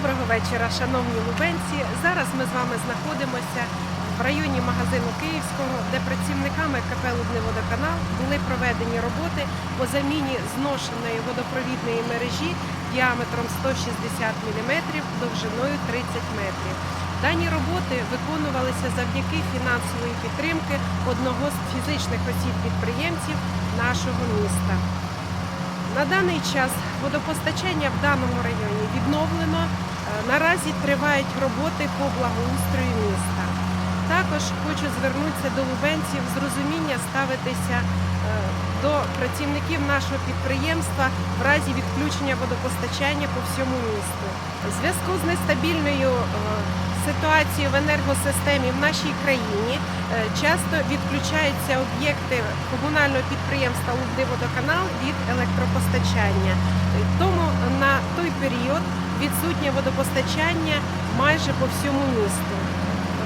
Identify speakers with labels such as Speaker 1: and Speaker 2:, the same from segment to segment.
Speaker 1: Доброго вечора, шановні лубенці. Зараз ми з вами знаходимося в районі магазину Київського, де працівниками КП «Лубниводоканал» були проведені роботи по заміні зношеної водопровідної мережі діаметром 160 мм довжиною 30 метрів. Дані роботи виконувалися завдяки фінансової підтримки одного з фізичних осіб-підприємців нашого міста. На даний час водопостачання в даному районі відновлено. Наразі тривають роботи по благоустрою міста. Також хочу звернутися до лубенців з розуміння ставитися е, до працівників нашого підприємства в разі відключення водопостачання по всьому місту. В зв'язку з нестабільною е, ситуацією в енергосистемі в нашій країні е, часто відключаються об'єкти комунального підприємства Лубдиводоканал від електропостачання. Тому на той період відсутнє водопостачання майже по всьому місту.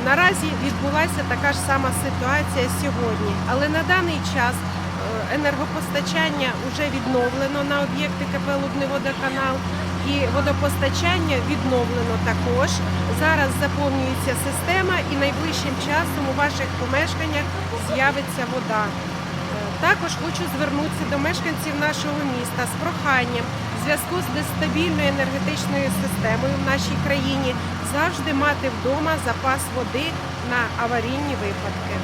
Speaker 1: Наразі відбулася така ж сама ситуація сьогодні, але на даний час е, енергопостачання вже відновлено на об'єкти КП Лубниводоканал і водопостачання відновлено також. Зараз заповнюється система і найближчим часом у ваших помешканнях з'явиться вода. Е, Також хочу звернутися до мешканців нашого міста з проханням зв'язку з нестабільною енергетичною системою в нашій країні завжди мати вдома запас води на аварійні випадки.